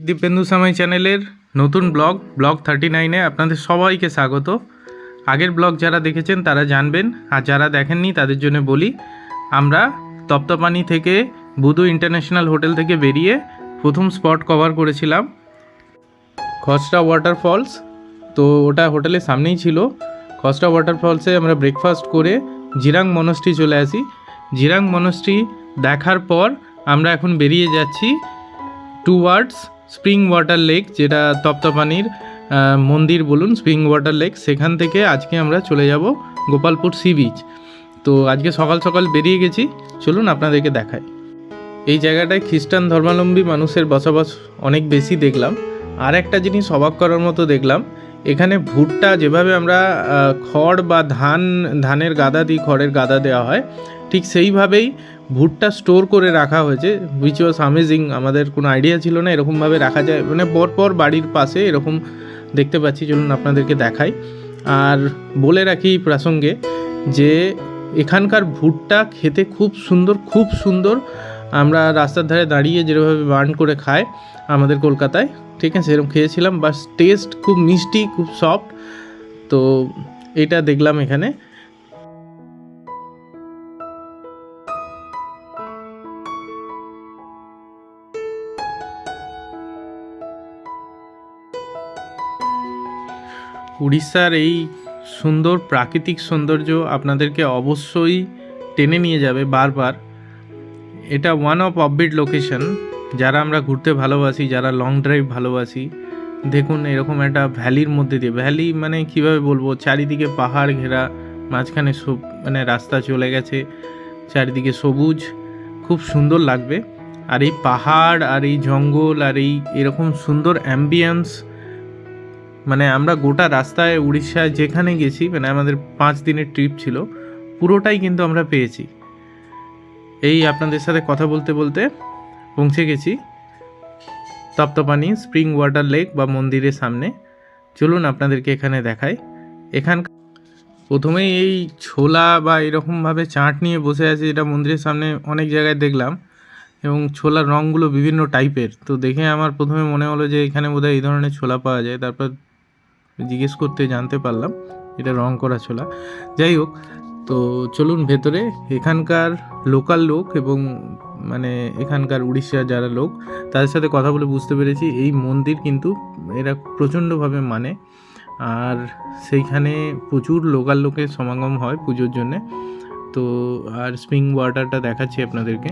দীপেন্দু সামাই চ্যানেলের নতুন ব্লগ ব্লগ থার্টি নাইনে আপনাদের সবাইকে স্বাগত। আগের ব্লগ যারা দেখেছেন তারা জানবেন, আর যারা দেখেননি তাদের জন্য বলি, আমরা তপ্তপানি থেকে বুধু ইন্টারন্যাশনাল হোটেল থেকে বেরিয়ে প্রথম স্পট কভার করেছিলাম, খসড়া ওয়াটারফলস তো ওটা হোটেলের সামনেই ছিল। খসড়া ওয়াটারফলসে আমরা ব্রেকফাস্ট করে জিরাং মনস্ট্রি চলে আসি। জিরাং মনস্ট্রি দেখার পর আমরা এখন বেরিয়ে যাচ্ছি টুয়ার্ডস স্প্রিং ওয়াটার লেক, যেটা তপ্তপানির মন্দির বলুন, স্প্রিং ওয়াটার লেক, সেখান থেকে আজকে আমরা চলে যাব গোপালপুর সি বিচ। তো আজকে সকাল সকাল বেরিয়ে গেছি, চলুন আপনাদেরকে দেখাই। এই জায়গাটায় খ্রিস্টান ধর্মাবলম্বী মানুষের বসবাস অনেক বেশি দেখলাম। আর একটা জিনিস অবাক করার মতো দেখলাম, এখানে ভুট্টা যেভাবে আমরা খড় বা ধান, ধানের গাদা দিই, খড়ের গাদা দেওয়া হয় ঠিক সেইভাবেই ভুট্টা স্টোর করে রাখা হয়েছে। উইচ ওয়াজ আমেজিং আমাদের কোনো আইডিয়া ছিল না এরকমভাবে রাখা যায়। মানে পরপর বাড়ির পাশে এরকম দেখতে পাচ্ছি, চলুন আপনাদেরকে দেখাই। আর বলে রাখি প্রসঙ্গে যে এখানকার ভুট্টা খেতে খুব সুন্দর খুব সুন্দর। আমরা রাস্তার ধারে দাঁড়িয়ে যেভাবে বার্ন করে খায় আমাদের কলকাতায়, ঠিক আছে এরকম খেয়েছিলাম। বাস টেস্ট খুব মিষ্টি, খুব সফট তো এটা দেখলাম এখানে। উড়িষ্যার এই সুন্দর প্রাকৃতিক সৌন্দর্য আপনাদেরকে অবশ্যই টেনে নিয়ে যাবে বারবার। এটা ওয়ান অফ অফবিট লোকেশন যারা আমরা ঘুরতে ভালোবাসি, যারা লং ড্রাইভ ভালোবাসি, দেখুন এরকম একটা ভ্যালির মধ্যে দিয়ে ভ্যালি মানে কীভাবে বলব? চারিদিকে পাহাড় ঘেরা, মাঝখানে সব মানে রাস্তা চলে গেছে, চারিদিকে সবুজ, খুব সুন্দর লাগবে। আর এই পাহাড়, আর এই জঙ্গল, আর এই এরকম সুন্দর অ্যাম্বিয়েন্স মানে আমরা গোটা রাস্তায় উড়িষ্যায় যেখানে গেছি মানে আমাদের পাঁচ দিনের ট্রিপ ছিল, পুরোটাই কিন্তু আমরা পেয়েছি। এই আপনাদের সাথে কথা বলতে বলতে পৌঁছে গেছি তপ্তপানি স্প্রিং ওয়াটার লেক বা মন্দিরের সামনে। চলুন আপনাদেরকে এখানে দেখাই। এখান প্রথমেই এই ছোলা বা এরকমভাবে চাট নিয়ে বসে আছে এটা মন্দিরের সামনে অনেক জায়গায় দেখলাম। এবং ছোলার রঙগুলো বিভিন্ন টাইপের তো দেখে আমার প্রথমে মনে হলো যে এখানে বোধহয় এই ধরনের ছোলা পাওয়া যায়। তারপর জিজ্ঞেস করতে জানতে পারলাম, এটা রং করা ছোলা। যাই হোক, তো চলুন ভেতরে। এখানকার লোকাল লোক এবং মানে এখানকার উড়িষ্যার যারা লোক, তাদের সাথে কথা বলে বুঝতে পেরেছি। এই মন্দির কিন্তু এরা প্রচণ্ডভাবে মানে। আর সেইখানে প্রচুর লোকাল লোকের সমাগম হয় পুজোর জন্যে। তো, আর স্প্রিং ওয়াটারটা দেখাচ্ছি আপনাদেরকে।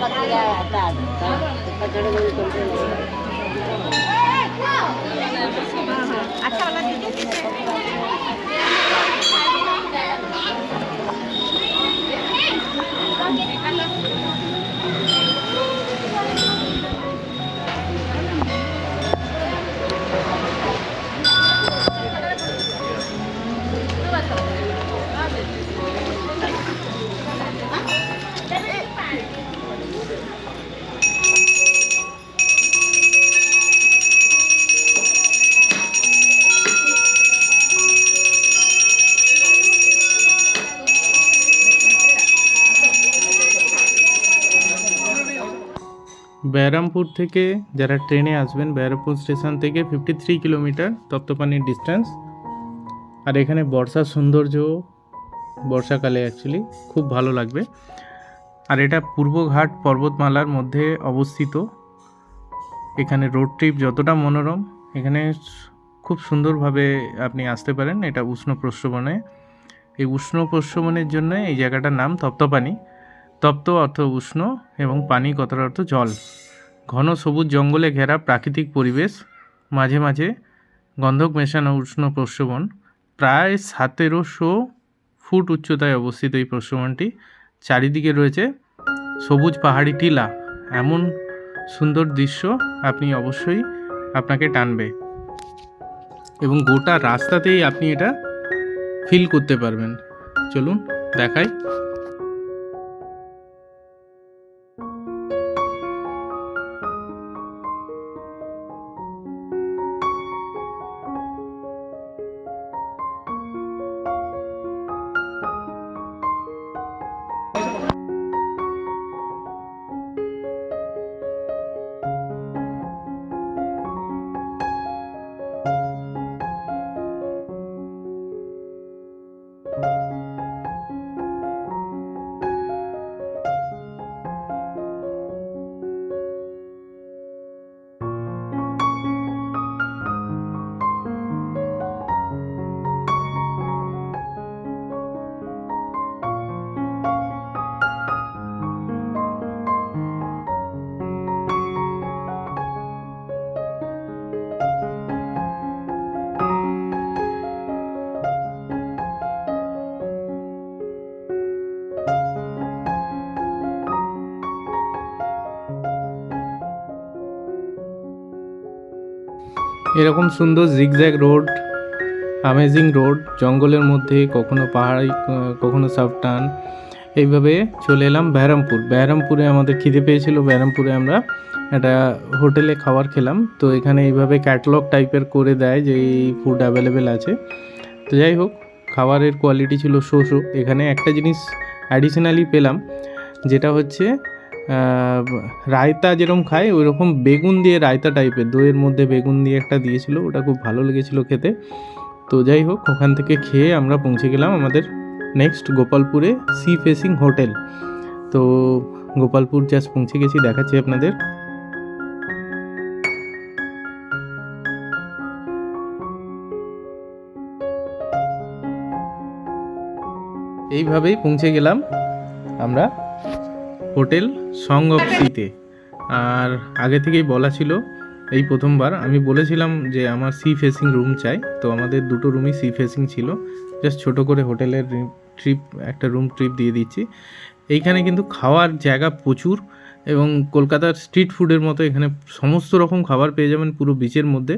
பத்திரிக்கை அதான் अच्छा वाला ব্যারামপুর থেকে যারা ট্রেনে আসবেন, ব্যারামপুর স্টেশন থেকে ফিফটি থ্রি কিলোমিটার তপ্তপানির ডিস্টেন্স আর এখানে বর্ষার সৌন্দর্য, বর্ষাকালে অ্যাকচুয়ালি খুব ভালো লাগবে। আর এটা পূর্বঘাট পর্বতমালার মধ্যে অবস্থিত। এখানে রোড ট্রিপ যতটা মনোরম, এখানে খুব সুন্দরভাবে আপনি আসতে পারেন এটা উষ্ণ প্রস্রবণে। এই উষ্ণ প্রশ্রবণের জন্য এই জায়গাটার নাম তপ্তপানি। তপ্ত অর্থ উষ্ণ এবং পানি কথার অর্থ জল। ঘন সবুজ জঙ্গলে ঘেরা প্রাকৃতিক পরিবেশ, মাঝে মাঝে গন্ধক মেশানো উষ্ণ প্রশ্রবণ প্রায় সতেরোশো ফুট উচ্চতায় অবস্থিত এই প্রস্রবণটি চারিদিকে রয়েছে সবুজ পাহাড়ি টিলা। এমন সুন্দর দৃশ্য আপনি অবশ্যই আপনাকে টানবে এবং গোটা রাস্তাতেই আপনি এটা ফিল করতে পারবেন। চলুন দেখাই। এরকম সুন্দর জিগজ্যাগ রোড অ্যামেজিং রোড জঙ্গলের মধ্যে কখনো পাহাড়ি, কখনো সাবটান এইভাবে চলে এলাম বেহরামপুর বেহরামপুরে আমাদের খিদে পেয়েছিল। বেহরামপুরে আমরা একটা হোটেলে খাবার খেলাম। তো এখানে এইভাবে ক্যাটালগ টাইপের করে দেয় যে এই ফুড অ্যাভেলেবেল আছে। তো যাই হোক, খাবারের কোয়ালিটি ছিল শো শো। এখানে একটা জিনিস অ্যাডিশনালি পেলাম, যেটা হচ্ছে রায়তা যেরকম খায় ওই রকম বেগুন দিয়ে রায়তা টাইপের দইয়ের মধ্যে বেগুন দিয়ে একটা দিয়েছিল, ওটা খুব ভালো লেগেছিল খেতে। তো যাই হোক, ওখান থেকে খেয়ে আমরা পৌঁছে গেলাম আমাদের নেক্সট গোপালপুরে সি ফেসিং হোটেল তো গোপালপুর জাস্ট পৌঁছে গেছি, দেখাচ্ছি আপনাদের। এইভাবেই পৌঁছে গেলাম আমরা। হোটেল সং অফ সিতে আর আগে থেকেই বলা ছিল, এই প্রথমবার আমি বলেছিলাম যে আমার সি ফেসিং রুম চাই, তো আমাদের দুটো রুমই সি ফেসিং ছিল। জাস্ট ছোট করে হোটেলের ট্রিপ, একটা রুম ট্রিপ দিয়ে দিচ্ছি। এইখানে কিন্তু খাওয়ার জায়গা প্রচুর এবং কলকাতার স্ট্রিট ফুডের মতো এখানে সমস্ত রকম খাবার পেয়ে যাবেন পুরো বিচের মধ্যে।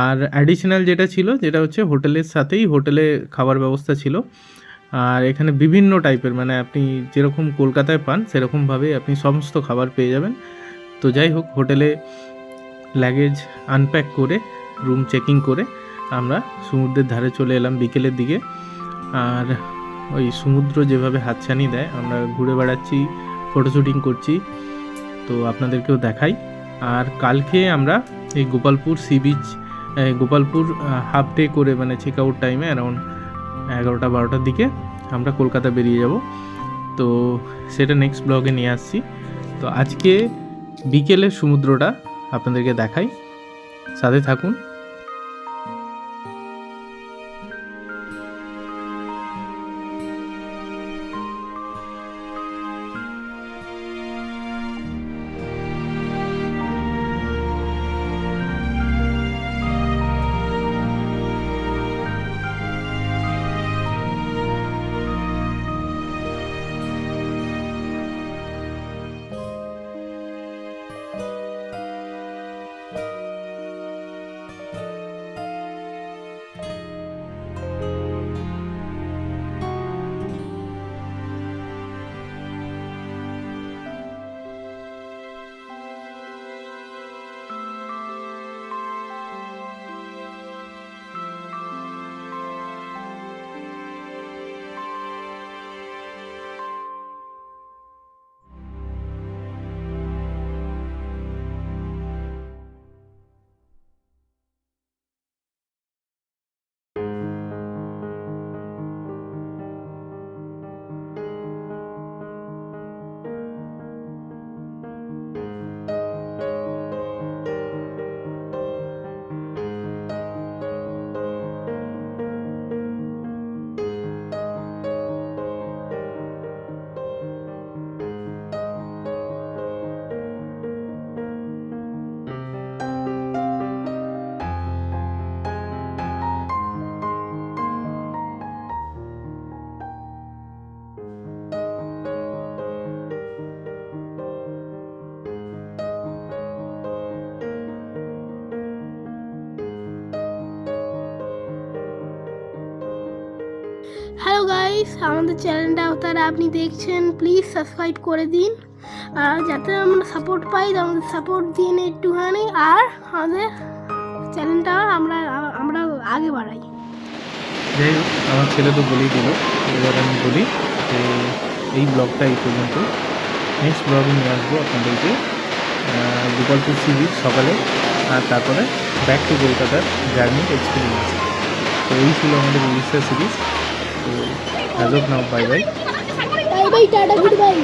আর অ্যাডিশনাল যেটা ছিল, যেটা হচ্ছে হোটেলের সাথেই হোটেলে খাবার ব্যবস্থা ছিল। আর এখানে বিভিন্ন টাইপের মানে আপনি যেরকম কলকাতায় পান, সেরকমভাবেই আপনি সমস্ত খাবার পেয়ে যাবেন। তো যাই হোক, হোটেলে লাগেজ আনপ্যাক করে রুম চেকিং করে আমরা সমুদ্রের ধারে চলে এলাম বিকেলের দিকে। আর ওই সমুদ্র যেভাবে হাতছানি দেয়, আমরা ঘুরে বেড়াচ্ছি ফটো শুটিং করছি, তো আপনাদেরকেও দেখাই। আর কালকে আমরা এই Gopalpur sea beach Gopalpur half day করে মানে চেক আউট টাইমে অ্যারাউন্ড এগারোটা বারোটার দিকে আমরা কলকাতা বেরিয়ে যাব। তো সেটা নেক্সট ব্লগে নিয়ে আসছি। তো আজকে বিকেলে সমুদ্রটা আপনাদেরকে দেখাই। সাথে থাকুন। গাইস আমাদের চ্যানেলটা তারা আপনি দেখছেন প্লিজ সাবস্ক্রাইব করে দিন। আর যাতে আমরা সাপোর্ট পাই আমাদের সাপোর্ট দিন একটুখানি। আর আমাদের চ্যানেলটা আমরা আমরা আগে বাড়াই। যাই হোক আমার ছেলে তো বলেই দিল, এবার আমি বলি যে এই ব্লগটা এই পর্যন্ত। নেক্সট ব্লগে নিয়ে আসব আপনাদেরকে। গোপালপুর সি বিচ সকালে, আর তারপরে ব্যাক টু কলকাতার জার্নি এক্সপিরিয়েন্স তো এই ছিল আমাদের উড়িষ্যা সিরিজ তো off now bye bye bye bye tata good bye